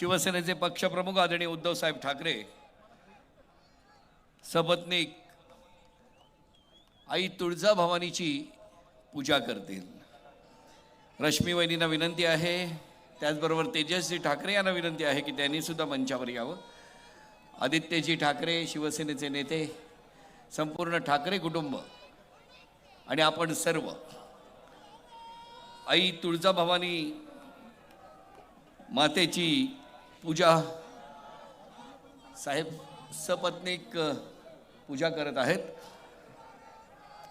शिवसेनेचे पक्षप्रमुख आदरणीय उद्धवसाहेब ठाकरे सपत्नीक आई तुळजाभवानीची पूजा करतील. रश्मी वहिनींना विनंती आहे त्याचबरोबर तेजस्वी ठाकरे यांना विनंती आहे की त्यांनी सुद्धा मंचावर यावं. आदित्यजी ठाकरे शिवसेनेचे नेते संपूर्ण ठाकरे कुटुंब आणि आपण सर्व. आई तुळजाभवानी मातेची पूजा. साहेब सपत्नीक पूजा करत आहेत.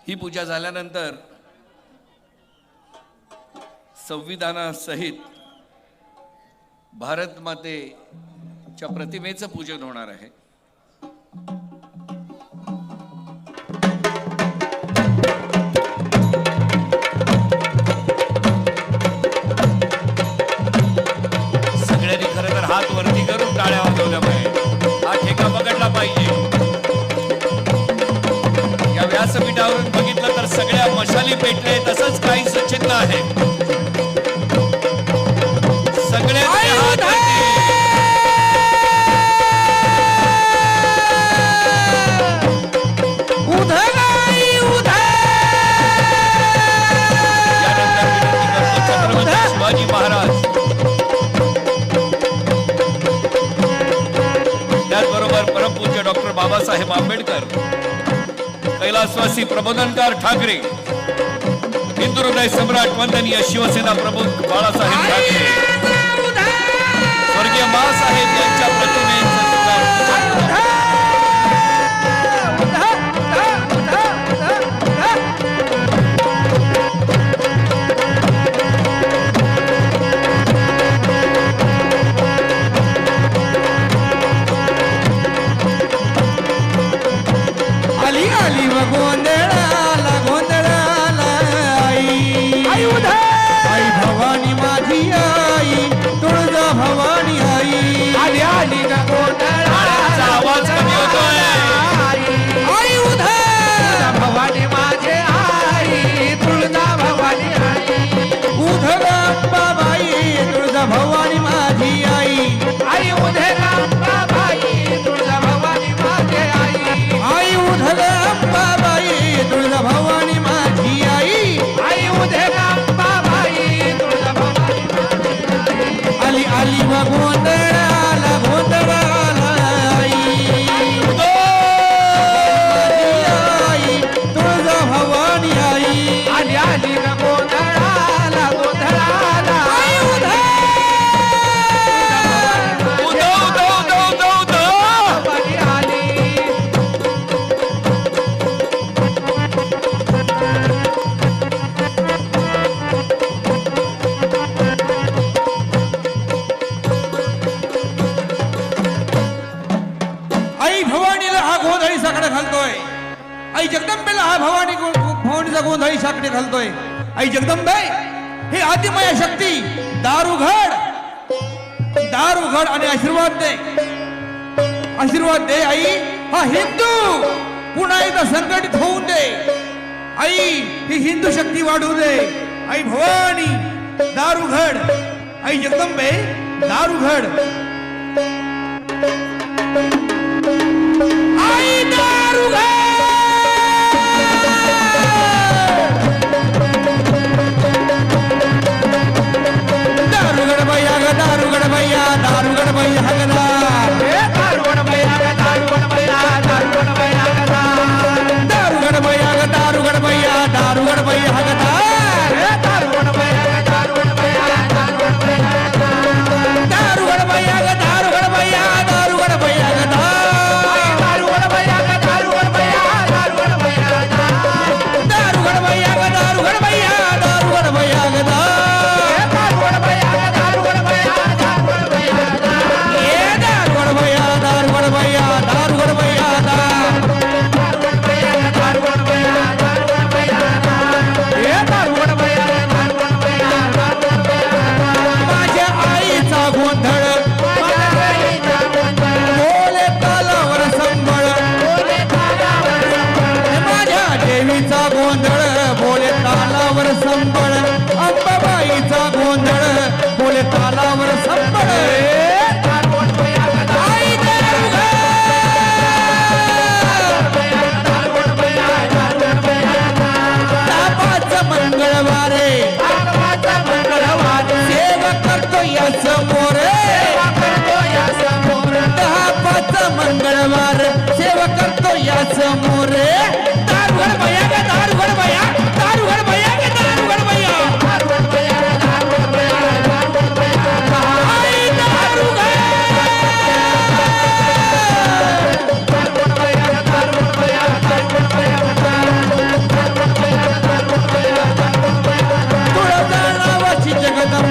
ही पूजा झाल्यानंतर संविधानासहित भारत मातेच्या प्रतिमेचं पूजन होणार आहे. व्यासपीठावरून बघितलं तर सगळ्या मशाली पेटले तसंच काही सचित्र आहे. शिवाजी महाराज. त्याचबरोबर परमपूज्य डॉक्टर बाबासाहेब आंबेडकर. कैलासवासी प्रबोधनकार ठाकरे हिंदू हृदय सम्राट वंदनीय शिवसेना प्रमुख बाळासाहेब ठाकरे. घालतोय. आई जगदंबेला हा भवानी गो- गो- भवानीचा गोंधळी साकडे घालतोय. आई जगदंबे हे आदिमय शक्ती दारुघड. दारुघड आणि आशीर्वाद दे. आशीर्वाद दे आई. हा हिंदू पुन्हा एकदा संघटित होऊन दे. आई ही हिंदू शक्ती वाढू दे. आई भवानी दारुघड. आई जगदंबे दारुघड. घड दारुगड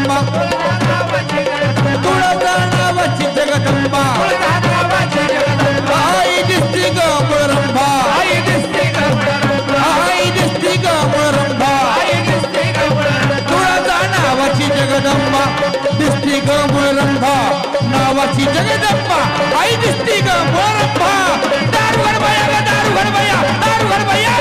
Bye. गावाची जगदप्पा आई दिसती ग मोरप्पा. दारू घडबया दारू घडबया दारू घडबया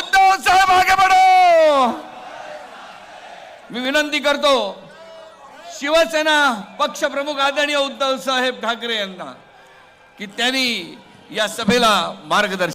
उद्धव साहेब पडो मी विनंती करतो शिवसेना पक्ष प्रमुख आदरणीय उद्धव साहेब ठाकरे यांना की त्यांनी या सभेला मार्गदर्शन